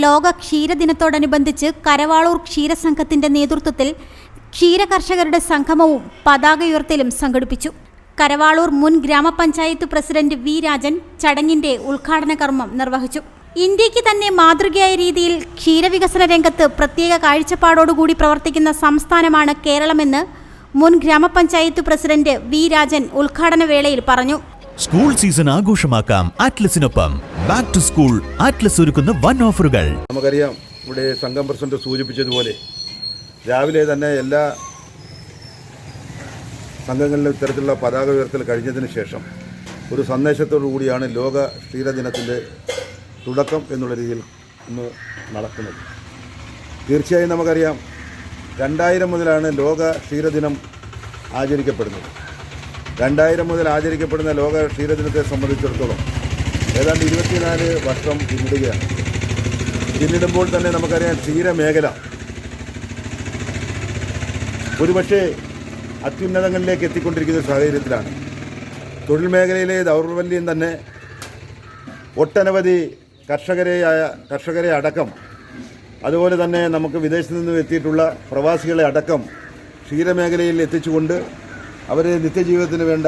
ലോക ക്ഷീരദിനത്തോടനുബന്ധിച്ച് കരവാളൂർ ക്ഷീരസംഘത്തിന്റെ നേതൃത്വത്തിൽ ക്ഷീരകർഷകരുടെ സംഗമവും പതാകയുയർത്തലും സംഘടിപ്പിച്ചു. കരവാളൂർ മുൻ ഗ്രാമപഞ്ചായത്ത് പ്രസിഡന്റ് വി രാജൻ ചടങ്ങിന്റെ ഉദ്ഘാടന കർമ്മം നിർവഹിച്ചു. ഇന്ത്യയ്ക്ക് തന്നെ മാതൃകയായ രീതിയിൽ ക്ഷീരവികസന രംഗത്ത് പ്രത്യേക കാഴ്ചപ്പാടോടുകൂടി പ്രവർത്തിക്കുന്ന സംസ്ഥാനമാണ് കേരളമെന്ന് മുൻ ഗ്രാമപഞ്ചായത്ത് പ്രസിഡന്റ് വി രാജൻ ഉദ്ഘാടന വേളയിൽ പറഞ്ഞു. സ്കൂൾ സീസൺ ആഘോഷമാക്കാം. ആറ്റ്ലസിനൊപ്പം ബാക്ക് ടു സ്കൂൾ ആറ്റ്ലസ് ഒരുക്കുന്ന വൺ ഓഫറുകൾ നമുക്കറിയാം ഇവിടെ സംഘം പ്രസിഡന്റ് സൂചിപ്പിച്ചതുപോലെ രാവിലെ തന്നെ എല്ലാ സംഘങ്ങളിലും ഇത്തരത്തിലുള്ള പതാക ഉയർത്തൽ കഴിഞ്ഞതിന് ശേഷം ഒരു സന്ദേശത്തോടു കൂടിയാണ് ലോക ക്ഷീരദിനത്തിന്റെ തുടക്കം എന്നുള്ള രീതിയിൽ ഇന്ന് നടക്കുന്നത്. തീർച്ചയായും നമുക്കറിയാം രണ്ടായിരം മുതലാണ് ലോക ക്ഷീരദിനം ആചരിക്കപ്പെടുന്നത്. രണ്ടായിരം മുതൽ ആചരിക്കപ്പെടുന്ന ലോക ക്ഷീരദിനത്തെ സംബന്ധിച്ചിടത്തോളം ഏതാണ്ട് ഇരുപത്തിനാല് വർഷം പിന്നിടുകയാണ്. പിന്നിടുമ്പോൾ തന്നെ നമുക്കറിയാം ക്ഷീരമേഖല ഒരുപക്ഷെ അത്യുന്നതങ്ങളിലേക്ക് എത്തിക്കൊണ്ടിരിക്കുന്ന സാഹചര്യത്തിലാണ്. തൊഴിൽ മേഖലയിലെ ദൗർബല്യം തന്നെ ഒട്ടനവധി കർഷകരെയായ കർഷകരെ അടക്കം അതുപോലെ തന്നെ നമുക്ക് വിദേശത്ത് നിന്നും എത്തിയിട്ടുള്ള പ്രവാസികളെ അടക്കം ക്ഷീരമേഖലയിൽ എത്തിച്ചുകൊണ്ട് അവർ നിത്യജീവിതത്തിന് വേണ്ട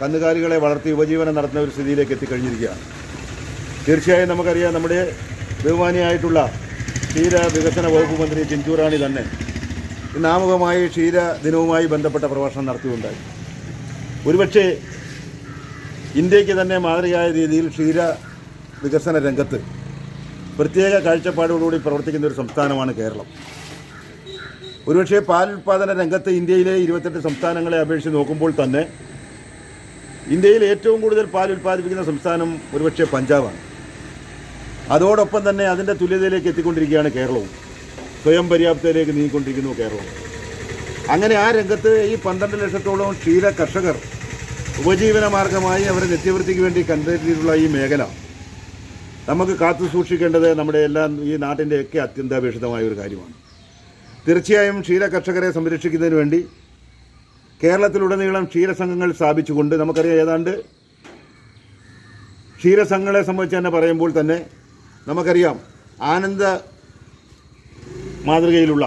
കന്നുകാലികളെ വളർത്തി ഉപജീവനം നടത്തുന്ന ഒരു സ്ഥിതിയിലേക്ക് എത്തിക്കഴിഞ്ഞിരിക്കുകയാണ്. തീർച്ചയായും നമുക്കറിയാം നമ്മുടെ ബഹുമാനിയായിട്ടുള്ള ക്ഷീര വികസന വകുപ്പ് മന്ത്രി ചിഞ്ചൂറാണി തന്നെ നാമുഖമായി ക്ഷീര ദിനവുമായി ബന്ധപ്പെട്ട പ്രഭാഷണം നടത്തിയുണ്ടായി. ഒരുപക്ഷെ ഇന്ത്യയ്ക്ക് തന്നെ മാതൃകയായ രീതിയിൽ ക്ഷീര വികസന രംഗത്ത് പ്രത്യേക കാഴ്ചപ്പാടോടുകൂടി പ്രവർത്തിക്കുന്ന ഒരു സംസ്ഥാനമാണ് കേരളം. ഒരുപക്ഷെ പാൽ ഉൽപ്പാദന രംഗത്ത് ഇന്ത്യയിലെ ഇരുപത്തെട്ട് സംസ്ഥാനങ്ങളെ അപേക്ഷിച്ച് നോക്കുമ്പോൾ തന്നെ ഇന്ത്യയിൽ ഏറ്റവും കൂടുതൽ പാൽ ഉൽപ്പാദിപ്പിക്കുന്ന സംസ്ഥാനം ഒരുപക്ഷെ പഞ്ചാബാണ്. അതോടൊപ്പം തന്നെ അതിന്റെ തുല്യതയിലേക്ക് എത്തിക്കൊണ്ടിരിക്കുകയാണ് കേരളവും. സ്വയം പര്യാപ്തതയിലേക്ക് നീങ്ങിക്കൊണ്ടിരിക്കുന്നു കേരളവും. അങ്ങനെ ആ രംഗത്ത് ഈ പന്ത്രണ്ട് ലക്ഷത്തോളം ക്ഷീര കർഷകർ ഉപജീവന മാർഗമായി അവരെ നിത്യവൃത്തിക്ക് വേണ്ടി കണ്ടെത്തിയിട്ടുള്ള ഈ മേഖല നമുക്ക് കാത്തു സൂക്ഷിക്കേണ്ടത് നമ്മുടെ എല്ലാം ഈ നാട്ടിന്റെയൊക്കെ അത്യന്താപേക്ഷിതമായ ഒരു കാര്യമാണ്. തീർച്ചയായും ക്ഷീര കർഷകരെ സംരക്ഷിക്കുന്നതിന് വേണ്ടി കേരളത്തിലുടനീളം ക്ഷീരസംഘങ്ങൾ സ്ഥാപിച്ചുകൊണ്ട് നമുക്കറിയാം ഏതാണ്ട് ക്ഷീരസംഘങ്ങളെ സംബന്ധിച്ച് തന്നെ പറയുമ്പോൾ തന്നെ നമുക്കറിയാം ആനന്ദ മാതൃകയിലുള്ള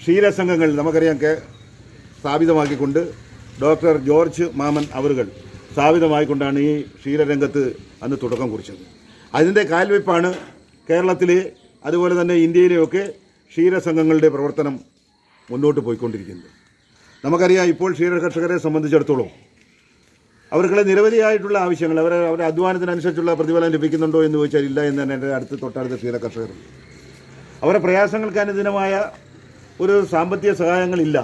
ക്ഷീരസംഘങ്ങൾ നമുക്കറിയാം കേ സ്ഥാപിതമാക്കിക്കൊണ്ട് ഡോക്ടർ ജോർജ് മാമൻ അവറുകൾ സ്ഥാപിതമായിക്കൊണ്ടാണ് ഈ ക്ഷീരരംഗത്ത് അന്ന് തുടക്കം കുറിച്ചത്. അതിന്റെ കാൽവയ്പ്പാണ് കേരളത്തിലെ അതുപോലെ തന്നെ ഇന്ത്യയിലെയൊക്കെ ക്ഷീരസംഘങ്ങളുടെ പ്രവർത്തനം മുന്നോട്ട് പോയിക്കൊണ്ടിരിക്കുന്നത് നമുക്കറിയാം ഇപ്പോൾ ക്ഷീര കർഷകരെ സംബന്ധിച്ചിടത്തോളം അവർക്കുള്ള നിരവധിയായിട്ടുള്ള ആവശ്യങ്ങൾ അവർ അവരുടെ അധ്വാനത്തിനനുസരിച്ചുള്ള പ്രതിഫലം ലഭിക്കുന്നുണ്ടോ എന്ന് ചോദിച്ചാൽ ഇല്ല എന്ന് തന്നെ എന്റെ അടുത്ത് തൊട്ടടുത്ത ക്ഷീര കർഷകർ അവരുടെ പ്രയാസങ്ങൾക്ക് അനുദിനമായ ഒരു സാമ്പത്തിക സഹായങ്ങളില്ല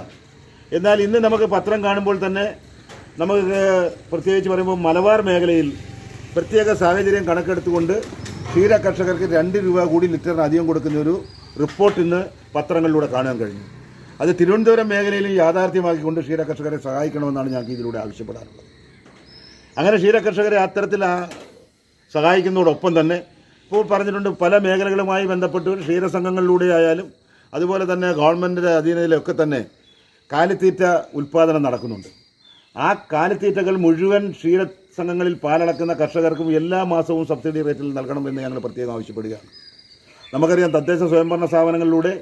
എന്നാൽ ഇന്ന് നമുക്ക് പത്രം കാണുമ്പോൾ തന്നെ നമുക്ക് പ്രത്യേകിച്ച് പറയുമ്പോൾ മലബാർ മേഖലയിൽ പ്രത്യേക സാഹചര്യം കണക്കെടുത്തുകൊണ്ട് ക്ഷീര കർഷകർക്ക് രണ്ട് രൂപ കൂടി ലിറ്ററിന് അധികം കൊടുക്കുന്ന ഒരു റിപ്പോർട്ട് ഇന്ന് പത്രങ്ങളിലൂടെ കാണാൻ കഴിഞ്ഞു. അത് തിരുവനന്തപുരം മേഖലയിൽ യാഥാർത്ഥ്യമാക്കിക്കൊണ്ട് ക്ഷീര കർഷകരെ സഹായിക്കണമെന്നാണ് ഞങ്ങൾക്ക് ഇതിലൂടെ ആവശ്യപ്പെടാറുള്ളത്. അങ്ങനെ ക്ഷീര കർഷകരെ അത്തരത്തിൽ സഹായിക്കുന്നതോടൊപ്പം തന്നെ ഇപ്പോൾ പറഞ്ഞിട്ടുണ്ട് പല മേഖലകളുമായി ബന്ധപ്പെട്ട് ക്ഷീരസംഘങ്ങളിലൂടെ ആയാലും അതുപോലെ തന്നെ ഗവൺമെന്റിന്റെ അധീനതയിലൊക്കെ തന്നെ കാലിത്തീറ്റ ഉൽപ്പാദനം നടക്കുന്നുണ്ട്. ആ കാലിത്തീറ്റകൾ മുഴുവൻ ക്ഷീരസംഘങ്ങളിൽ പാലടക്കുന്ന കർഷകർക്കും എല്ലാ മാസവും സബ്സിഡി റേറ്റിൽ നൽകണമെന്ന് ഞങ്ങൾ പ്രത്യേകം ആവശ്യപ്പെടുകയാണ്. നമുക്കറിയാം തദ്ദേശ സ്വയംഭരണ സ്ഥാപനങ്ങളിലൂടെ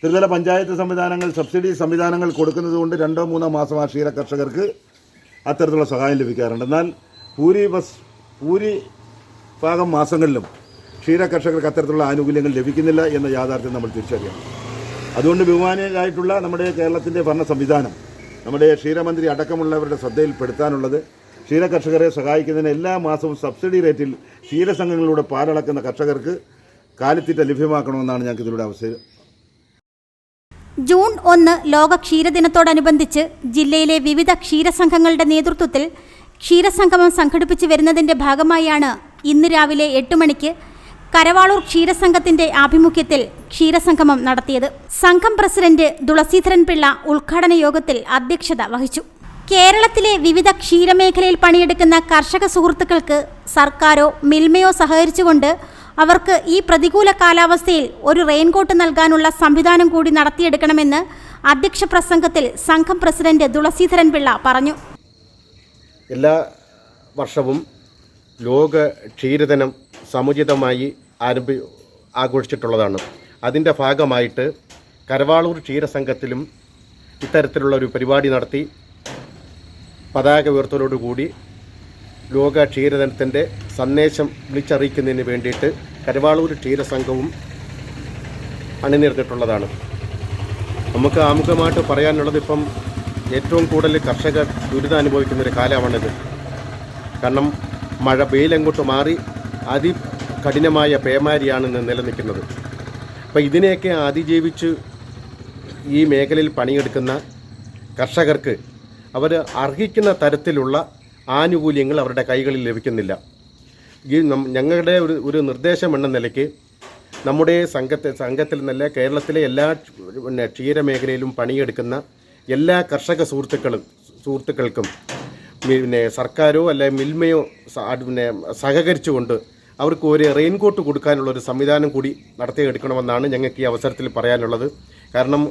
ത്രിതല പഞ്ചായത്ത് സംവിധാനങ്ങൾ സബ്സിഡി സംവിധാനങ്ങൾ കൊടുക്കുന്നതുകൊണ്ട് രണ്ടോ മൂന്നോ മാസം ആ ക്ഷീര കർഷകർക്ക് അത്തരത്തിലുള്ള സഹായം ലഭിക്കാറുണ്ട്. എന്നാൽ ഭൂരി ബസ് ഭൂരി ഭാഗം മാസങ്ങളിലും ക്ഷീര കർഷകർക്ക് അത്തരത്തിലുള്ള ആനുകൂല്യങ്ങൾ ലഭിക്കുന്നില്ല എന്ന യാഥാർത്ഥ്യം നമ്മൾ തിരിച്ചറിയണം. അതുകൊണ്ട് ബഹുമാനിയായിട്ടുള്ള നമ്മുടെ കേരളത്തിന്റെ ഭരണ സംവിധാനം നമ്മുടെ ക്ഷീരമന്ത്രി അടക്കമുള്ളവരുടെ ശ്രദ്ധയിൽപ്പെടുത്താനുള്ളത് ക്ഷീര കർഷകരെ സഹായിക്കുന്നതിന് എല്ലാ മാസവും സബ്സിഡി റേറ്റിൽ ക്ഷീരസംഘങ്ങളിലൂടെ പാലടക്കുന്ന കർഷകർക്ക് കാലിത്തീറ്റ ലഭ്യമാക്കണമെന്നാണ് ഞങ്ങൾക്ക് ഇതിലൂടെ അവസരം. ജൂൺ ഒന്ന് ലോക ക്ഷീരദിനത്തോടനുബന്ധിച്ച് ജില്ലയിലെ വിവിധ ക്ഷീരസംഘങ്ങളുടെ നേതൃത്വത്തിൽ ക്ഷീരസംഗമം സംഘടിപ്പിച്ചു വരുന്നതിന്റെ ഭാഗമായാണ് ഇന്ന് രാവിലെ എട്ട് മണിക്ക് കരവാളൂർ ക്ഷീരസംഘത്തിന്റെ ആഭിമുഖ്യത്തിൽ ക്ഷീരസംഗമം നടത്തിയത്. സംഘം പ്രസിഡന്റ് തുളസീധരൻ പിള്ള ഉദ്ഘാടന യോഗത്തിൽ അധ്യക്ഷത വഹിച്ചു. കേരളത്തിലെ വിവിധ ക്ഷീരമേഖലയിൽ പണിയെടുക്കുന്ന കർഷക സുഹൃത്തുക്കൾക്ക് സർക്കാരോ മിൽമയോ സഹകരിച്ചുകൊണ്ട് അവർക്ക് ഈ പ്രതികൂല കാലാവസ്ഥയിൽ ഒരു റെയിൻകോട്ട് നൽകാനുള്ള സംവിധാനം കൂടി നടത്തിയെടുക്കണമെന്ന് അധ്യക്ഷ പ്രസംഗത്തിൽ സംഘം പ്രസിഡന്റ് തുളസീധരൻ പിള്ള പറഞ്ഞു. എല്ലാ വർഷവും ലോക ക്ഷീരദിനം സമുചിതമായി ആരംഭി ആഘോഷിച്ചിട്ടുള്ളതാണ്. അതിന്റെ ഭാഗമായിട്ട് കരവാളൂർ ക്ഷീരസംഘത്തിലും ഇത്തരത്തിലുള്ള ഒരു പരിപാടി നടത്തി പതാക ഉയർത്തലോടുകൂടി ലോക ക്ഷീരദിനത്തിന്റെ സന്ദേശം വിളിച്ചറിയിക്കുന്നതിന് വേണ്ടിയിട്ട് കരുവാളൂർ ക്ഷീരസംഘവും അണിനിരന്നിട്ടുള്ളതാണ്. നമുക്ക് ആമുഖമായിട്ട് പറയാനുള്ളത് ഇപ്പം ഏറ്റവും കൂടുതൽ കർഷകർ ദുരിതം അനുഭവിക്കുന്ന ഒരു കാലമാണിത്. കാരണം മഴ വെയിലങ്ങോട്ട് മാറി അതികഠിനമായ പേമാരിയാണ് ഇന്ന് നിലനിൽക്കുന്നത്. അപ്പോൾ ഇതിനെയൊക്കെ അതിജീവിച്ച് ഈ മേഖലയിൽ പണിയെടുക്കുന്ന കർഷകർക്ക് അവർ അർഹിക്കുന്ന തരത്തിലുള്ള ആനുകൂല്യങ്ങൾ അവരുടെ കൈകളിൽ ലഭിക്കുന്നില്ല. ഈ ഞങ്ങളുടെ ഒരു ഒരു നിർദ്ദേശം എന്ന നിലയ്ക്ക് നമ്മുടെ സംഘത്തെ സംഘത്തിൽ നിന്നല്ല കേരളത്തിലെ എല്ലാ പിന്നെ ക്ഷീരമേഖലയിലും പണിയെടുക്കുന്ന എല്ലാ കർഷക സുഹൃത്തുക്കളും സുഹൃത്തുക്കൾക്കും പിന്നെ സർക്കാരോ അല്ലെ മിൽമയോ പിന്നെ സഹകരിച്ചുകൊണ്ട് അവർക്ക് ഒരു റെയിൻകോട്ട് കൊടുക്കാനുള്ള ഒരു സംവിധാനം കൂടി നടത്തിയെടുക്കണമെന്നാണ് ഞങ്ങൾക്ക് ഈ അവസരത്തിൽ പറയാനുള്ളത്. കാരണം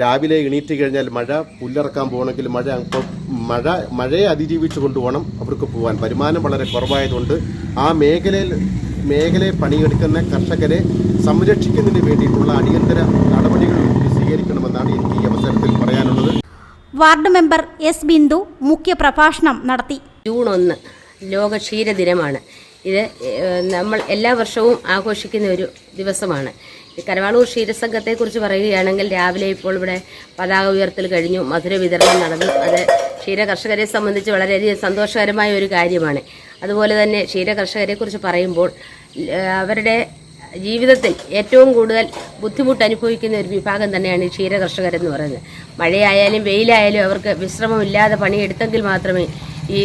രാവിലെ എണീറ്റ് കഴിഞ്ഞാൽ മഴ പുല്ലിറക്കാൻ പോകണമെങ്കിൽ മഴ ഇപ്പോൾ മഴ മഴയെ അതിജീവിച്ചു കൊണ്ടുപോകണം അവർക്ക് പോകാൻ വരുമാനം വളരെ കുറവായതുകൊണ്ട് ആ മേഖലയിൽ മേഖലയെ പണിയെടുക്കുന്ന കർഷകരെ സംരക്ഷിക്കുന്നതിന് വേണ്ടിയിട്ടുള്ള അടിയന്തര നടപടികൾ കൂടി സ്വീകരിക്കണമെന്നാണ് എനിക്ക് ഈ അവസരത്തിൽ പറയാനുള്ളത്. വാർഡ് മെമ്പർ എസ് ബിന്ദു മുഖ്യ പ്രഭാഷണം നടത്തി. ജൂൺ ഒന്ന് ലോക ക്ഷീരദിനമാണ് ഇത് നമ്മൾ എല്ലാ വർഷവും ആഘോഷിക്കുന്ന ഒരു ദിവസമാണ്. കരവാളൂർ ക്ഷീരസംഘത്തെക്കുറിച്ച് പറയുകയാണെങ്കിൽ രാവിലെ ഇപ്പോൾ ഇവിടെ പതാക ഉയർത്തൽ കഴിഞ്ഞു മധുര വിതരണം നടന്നു. അത് ക്ഷീര കർഷകരെ സംബന്ധിച്ച് വളരെയധികം സന്തോഷകരമായ ഒരു കാര്യമാണ്. അതുപോലെ തന്നെ ക്ഷീര കർഷകരെക്കുറിച്ച് പറയുമ്പോൾ അവരുടെ ജീവിതത്തിൽ ഏറ്റവും കൂടുതൽ ബുദ്ധിമുട്ട് അനുഭവിക്കുന്ന ഒരു വിഭാഗം തന്നെയാണ് ഈ ക്ഷീര കർഷകരെന്ന് പറയുന്നത്. മഴയായാലും വെയിലായാലും അവർക്ക് വിശ്രമമില്ലാതെ പണിയെടുത്തെങ്കിൽ മാത്രമേ ഈ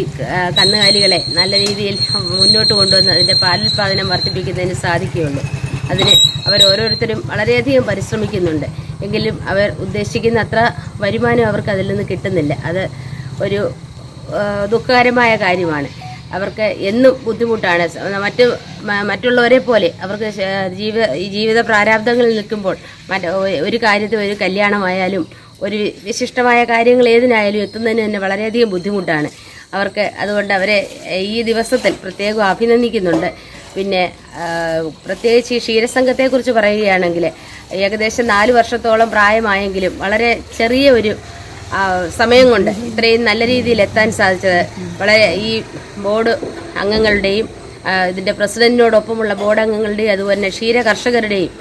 കന്നുകാലികളെ നല്ല രീതിയിൽ മുന്നോട്ട് കൊണ്ടുവന്ന് അതിന്റെ പാലുൽപാദനം വർദ്ധിപ്പിക്കുന്നതിന് സാധിക്കുകയുള്ളൂ. അതിന് അവർ ഓരോരുത്തരും വളരെയധികം പരിശ്രമിക്കുന്നുണ്ട്. എങ്കിലും അവർ ഉദ്ദേശിക്കുന്ന അത്ര വരുമാനം അവർക്ക് അതിൽ നിന്ന് കിട്ടുന്നില്ല. അത് ഒരു ദുഃഖകരമായ കാര്യമാണ്. അവർക്ക് എന്നും ബുദ്ധിമുട്ടാണ്. മറ്റു മറ്റ് മറ്റുള്ളവരെ പോലെ അവർക്ക് ജീവ ജീവിത പ്രാരാബ്ദങ്ങളിൽ നിൽക്കുമ്പോൾ ഒരു കാര്യത്തിൽ ഒരു കല്യാണമായാലും ഒരു വിശിഷ്ടമായ കാര്യങ്ങൾ ഏതിനായാലും എത്തുന്നതിന് തന്നെ വളരെയധികം ബുദ്ധിമുട്ടാണ്. അവർക്ക് അതുകൊണ്ട് അവരെ ഈ ദിവസത്തിൽ പ്രത്യേകം അഭിനന്ദിക്കുന്നുണ്ട്. പിന്നെ പ്രത്യേകിച്ച് ഈ ക്ഷീരസംഘത്തെക്കുറിച്ച് പറയുകയാണെങ്കിൽ ഏകദേശം നാല് വർഷത്തോളം പ്രായമായെങ്കിലും വളരെ ചെറിയ ഒരു സമയം കൊണ്ട് ഇത്രയും നല്ല രീതിയിൽ എത്താൻ സാധിച്ചത് വളരെ ഈ ബോർഡ് അംഗങ്ങളുടെയും ഇതിന്റെ പ്രസിഡന്റിനോടൊപ്പമുള്ള ബോർഡ് അംഗങ്ങളുടെയും അതുപോലെ ക്ഷീര കർഷകരുടെയും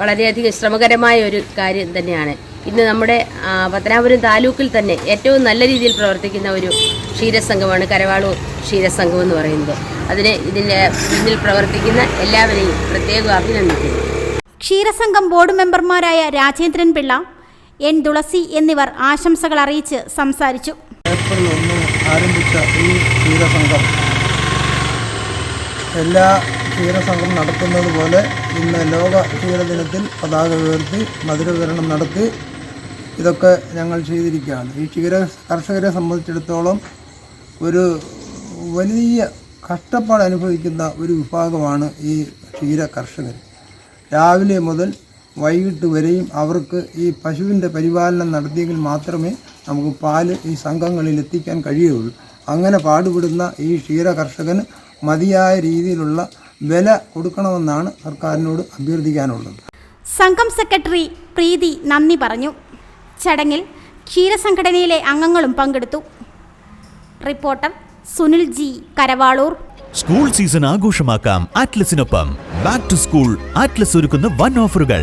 വളരെയധികം ശ്രമകരമായ ഒരു കാര്യം തന്നെയാണ്. ഇന്ന് നമ്മുടെ പത്തനാപുരം താലൂക്കിൽ തന്നെ ഏറ്റവും നല്ല രീതിയിൽ പ്രവർത്തിക്കുന്ന ഒരു ക്ഷീരസംഘമാണ് കരവാളൂർ ക്ഷീരസംഘം എന്ന് പറയുന്നത്. അതിന് ഇതിന്റെ പിന്നിൽ പ്രവർത്തിക്കുന്ന എല്ലാവരെയും പ്രത്യേകം അഭിനന്ദിക്കുന്നു. ക്ഷീരസംഘം ബോർഡ് മെമ്പർമാരായ രാജേന്ദ്രൻ പിള്ള എൻ തുളസി എന്നിവർ ആശംസകൾ അറിയിച്ച് സംസാരിച്ചു. ഏപ്രിൽ ഒന്ന് ആരംഭിച്ച ഈ ക്ഷീരസംഘം എല്ലാ ക്ഷീരസംഘം നടത്തുന്നത് പോലെ ഇന്ന് ലോക ക്ഷീരദിനത്തിൽ പതാക ഉയർത്തി മധുര വിതരണം നടത്തി ഇതൊക്കെ ഞങ്ങൾ ചെയ്തിരിക്കുകയാണ്. ഈ ക്ഷീര കർഷകരെ സംബന്ധിച്ചിടത്തോളം ഒരു വലിയ കഷ്ടപ്പാട് അനുഭവിക്കുന്ന ഒരു വിഭാഗമാണ് ഈ ക്ഷീര കർഷകർ. രാവിലെ മുതൽ വൈകിട്ട് വരെയും അവർക്ക് ഈ പശുവിന്റെ പരിപാലനം നടത്തിയെങ്കിൽ മാത്രമേ നമുക്ക് പാൽ ഈ സംഘങ്ങളിൽ എത്തിക്കാൻ കഴിയുകയുള്ളൂ. അങ്ങനെ പാടുപെടുന്ന ഈ ക്ഷീര കർഷകന് മതിയായ രീതിയിലുള്ള വില കൊടുക്കണമെന്നാണ് സർക്കാരിനോട് അഭ്യർത്ഥിക്കാനുള്ളത്. സംഘം സെക്രട്ടറി പ്രീതി നന്ദി പറഞ്ഞു. ചടങ്ങിൽ ക്ഷീരസംഘടനയിലെ അംഗങ്ങളും പങ്കെടുത്തു. Reporter Sunil G Karavalur. School season ആഘോഷമാക്കാം. ആറ്റ്ലസിനൊപ്പം ബാക്ക് ടു സ്കൂൾ ആറ്റ്ലസ് ഒരുക്കുന്ന വൺ ഓഫറുകൾ.